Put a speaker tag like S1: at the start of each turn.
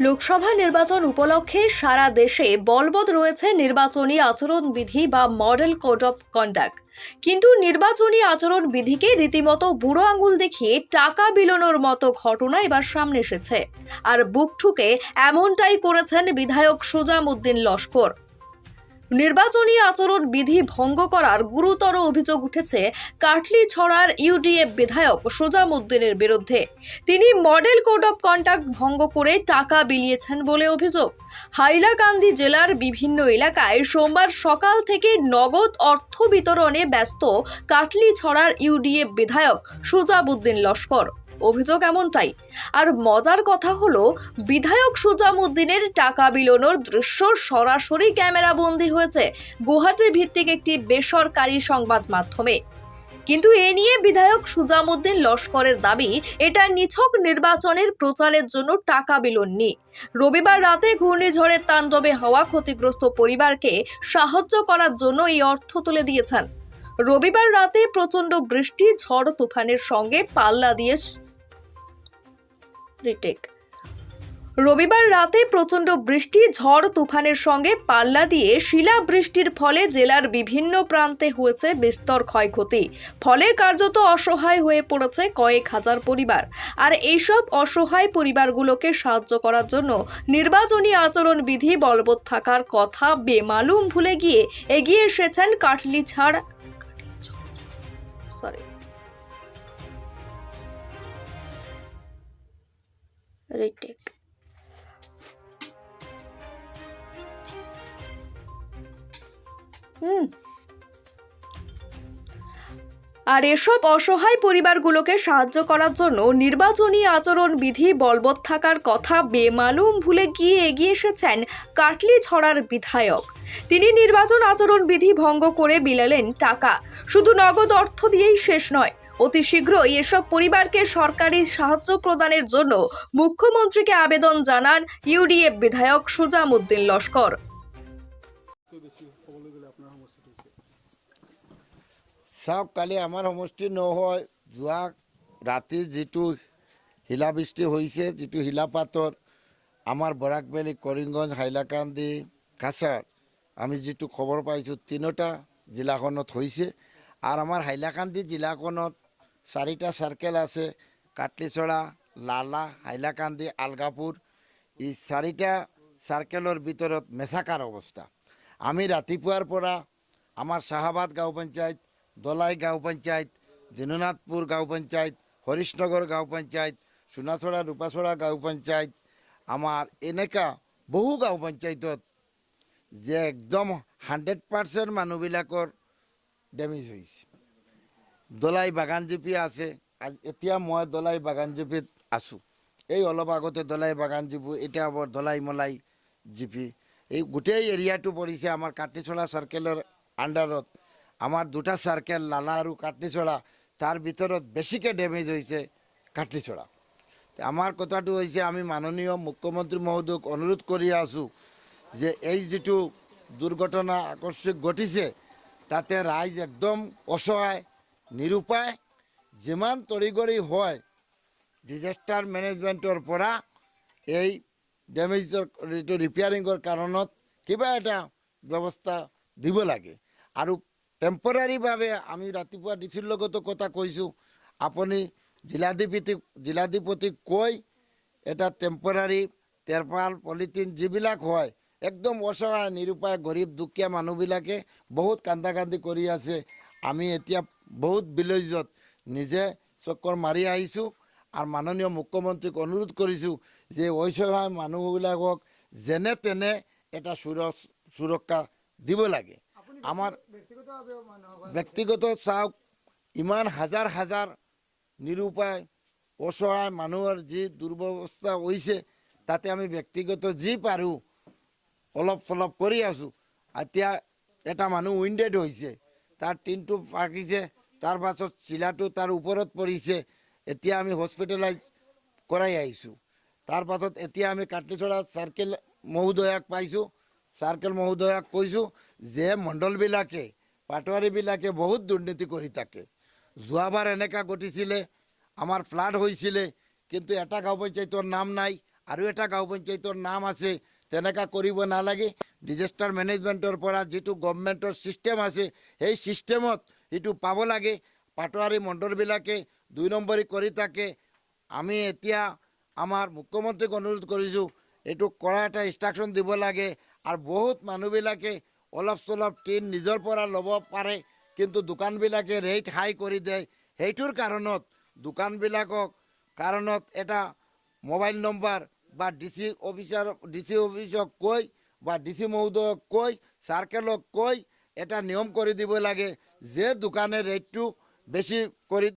S1: লোকসভা নির্বাচন উপলক্ষে সারা দেশে বলবৎ রয়েছে নির্বাচনী আচরণবিধি বা মডেল কোড অফ কন্ডাক্ট। কিন্তু নির্বাচনী আচরণবিধিকে রীতিমতো বুড়ো আঙুল দেখিয়ে টাকা বিলোনোর মতো ঘটনা এবার সামনে এসেছে। আর বুকঠুকে এমনটাই করেছেন বিধায়ক সুজামুদ্দিন লস্কর। নির্বাচনী আচরণ বিধি ভঙ্গ করার গুরুতর অভিযোগ উঠেছে কাটলি ছড়ার ইউডিএফ বিধায়ক সুজামুদ্দিনের বিরুদ্ধে। তিনি মডেল কোড অফ কন্ডাক্ট ভঙ্গ করে টাকা বিলিয়েছেন বলে অভিযোগ। হাইলাকান্দি জেলার বিভিন্ন এলাকায় সোমবার সকাল থেকে নগদ অর্থ বিতরণে ব্যস্ত কাটলি ছড়ার ইউডিএফ বিধায়ক সুজাবুদ্দিন লস্কর। অভিযোগ এমনটাই। আর মজার কথা হলো, বিধায়ক সুজামুদ্দিনের টাকা বিলোনোর দৃশ্য সরাসরি ক্যামেরা বন্দি হয়েছে গুয়াহাটি ভিত্তিক একটি বেসরকারি সংবাদ মাধ্যমে। কিন্তু এ নিয়ে বিধায়ক সুজামুদ্দিন লস্করের দাবি, এটা নিছক নির্বাচনের প্রচারের জন্য টাকা বিলোননি। রবিবার রাতে ঘূর্ণিঝড়ের তাণ্ডবে হওয়া ক্ষতিগ্রস্ত পরিবারকে সাহায্য করার জন্য এই অর্থ তুলে দিয়েছেন। রবিবার রাতে প্রচণ্ড বৃষ্টি, ঝড়, তুফানের সঙ্গে পাল্লা দিয়ে রিটেক রবিবার রাতে প্রচণ্ড বৃষ্টি, ঝড় তুফানের সঙ্গে পাল্লা দিয়ে শিলা বৃষ্টির ফলে জেলার বিভিন্ন প্রান্তে হয়েছে বিস্তর ক্ষয়ক্ষতি। ফলে কার্যত অসহায় হয়ে পড়েছে কয়েক হাজার পরিবার। আর এইসব অসহায় পরিবারগুলোকে সাহায্য করার জন্য নির্বাচনী আচরণবিধি বলবৎ থাকার কথা বেমালুম ভুলে গিয়ে এগিয়ে এসেছেন কাটলি ছাড় সরি রিটেক। হুম। আর এসব অসহায় পরিবারগুলোকে সাহায্য করার জন্য নির্বাচনী আচরণ বিধি বলবৎ থাকার কথা বেমালুম ভুলে গিয়ে এগিয়ে এসেছেন কাটলি ছড়ার বিধায়ক। তিনি নির্বাচন আচরণ বিধি ভঙ্গ করে বিলালেন টাকা। শুধু নগদ অর্থ দিয়েই শেষ নয় অতি শীঘ্রই এসব পরিবারকে সরকারি সাহায্য প্রদানের জন্য মুখ্যমন্ত্রীকে আবেদন জানান ইউডিএফ বিধায়ক সুজামুদ্দিন লস্কর।
S2: চাওক, কালি আমাৰ সমষ্টি নহয়। যোৱা ৰাতি যিটো শিলাবৃষ্টি হৈছে, যিটো শিলাপাতৰ, আমাৰ বৰাকবেলি কৰিমগঞ্জ, হাইলাকান্দি, কাছাৰ, আমি যিটো খবৰ পাইছোঁ তিনিওটা জিলাখনত হৈছে। আৰু আমাৰ হাইলাকান্দি জিলাখনত চাৰিটা চাৰ্কেল আছে, কাটলিচৰা, লালা, হাইলাকান্দি, আলগাপুৰ। এই চাৰিটা চাৰ্কেলৰ ভিতৰত মেচাকাৰ অৱস্থা। আমি ৰাতিপুৱাৰ পৰা আমাৰ চাহাবাদ গাঁও পঞ্চায়ত, দলাই গাঁও পঞ্চায়ত দীননাথপুৰ গাঁও পঞ্চায়ত হৰিশনগৰ গাঁও পঞ্চায়ত সোণাচৰা ৰূপাচৰা গাঁও পঞ্চায়ত, আমাৰ এনেকুৱা বহু গাঁও পঞ্চায়তত যে একদম হাণ্ড্ৰেড পাৰ্চেণ্ট মানুহবিলাকৰ ডেমেজ হৈছে। দলাই বাগানজুপি আছে। এতিয়া মই দলাই বাগানজুপিত আছোঁ। এই অলপ আগতে দলাই বাগানজুপি এতিয়া আবার দলাই মলাই জিপি। এই গোটেই এৰিয়াটো পৰিছে আমাৰ কাটিচলা চাৰ্কেলৰ আণ্ডাৰত আমাৰ দুটা চাৰ্কেল লালা আৰু কাটলিচৰা তাৰ ভিতৰত বেছিকৈ ডেমেজ হৈছে কাটলিচৰা আমাৰ কথাটো হৈছে, আমি মাননীয় মুখ্যমন্ত্ৰী মহোদয়ক অনুৰোধ কৰি আছোঁ যে এই যিটো দুৰ্ঘটনা আকস্মিক ঘটিছে, তাতে ৰাইজ একদম অসহায়। নিৰুপায় যিমান তৰিগৰি হয় ডিজাষ্টাৰ মেনেজমেণ্টৰ পৰা এই ডেমেজৰ এইটো ৰিপেয়াৰিঙৰ কাৰণত কিবা এটা ব্যৱস্থা দিব লাগে। আৰু টেম্পৰাৰীভাৱে আমি ৰাতিপুৱা ডি চিৰ লগতো কথা কৈছোঁ, আপুনি জিলাধিপতি জিলাধিপতিক কৈ এটা টেম্পৰাৰী তেৰপাল পলিথিন যিবিলাক হয়, একদম অসহায়, নিৰুপায়, গৰীব, দুখীয়া মানুহবিলাকে বহুত কান্দা কান্দি কৰি আছে। আমি এতিয়া বহুত বিলজ্জত। নিজে চক্কৰ মাৰি আহিছোঁ আৰু মাননীয় মুখ্যমন্ত্ৰীক অনুৰোধ কৰিছোঁ যে অসহায় মানুহবিলাকক যেনে তেনে এটা সুৰ সুৰক্ষা দিব লাগে। আমাৰ ব্যক্তিগত চাওক ইমান হাজাৰ হাজাৰ নিৰুপায় অসহায় মানুহৰ যি দুৰ্ব্যৱস্থা হৈছে তাতে আমি ব্যক্তিগত যি পাৰোঁ অলপ চলপ কৰি আছোঁ। এতিয়া এটা মানুহ উইণ্ডেড হৈছে তাৰ টিনটো পাকিছে তাৰ চিলাটো তাৰ ওপৰত পৰিছে, এতিয়া আমি হস্পিটেলাইজ কৰাই আহিছোঁ। তাৰ এতিয়া আমি কাটলিচৰা চাৰ্কেল মহোদয়াক পাইছোঁ, চাৰ্কেল মহোদয়াক কৈছোঁ যে মণ্ডলবিলাকে, পাটোৱাৰীবিলাকে বহুত দুৰ্নীতি কৰি থাকে। যোৱাবাৰ এনেকুৱা ঘটিছিলে, আমাৰ ফ্লাড হৈছিলে, কিন্তু এটা গাঁও পঞ্চায়তৰ নাম নাই, আৰু এটা গাঁও পঞ্চায়তৰ নাম আছে তেনেকুৱা কৰিব নালাগে। ডিজাষ্টাৰ মেনেজমেণ্টৰ পৰা যিটো গভমেণ্টৰ ছিষ্টেম আছে, সেই ছিষ্টেমত সেইটো পাব লাগে। পাটোৱাৰী মণ্ডলবিলাকে দুই নম্বৰী কৰি থাকে। আমি এতিয়া আমাৰ মুখ্যমন্ত্ৰীক অনুৰোধ কৰিছোঁ, এইটো কৰা এটা ইনষ্ট্ৰাকশ্যন দিব লাগে আৰু বহুত মানুহবিলাকে অলপ চলপ টিন নিজৰ পৰা ল'ব পাৰে, কিন্তু দোকানবিলাকে ৰেট হাই কৰি দিয়ে। সেইটোৰ কাৰণত, দোকানবিলাকক কাৰণত এটা মোবাইল নম্বৰ বা D C officer D C অফিচক কৈ বা ডি চি মহোদয়ক কৈ চাৰ্কেলক কৈ এটা নিয়ম করে দিব লাগে। যে দোকানের রেটটু বেশি কৰি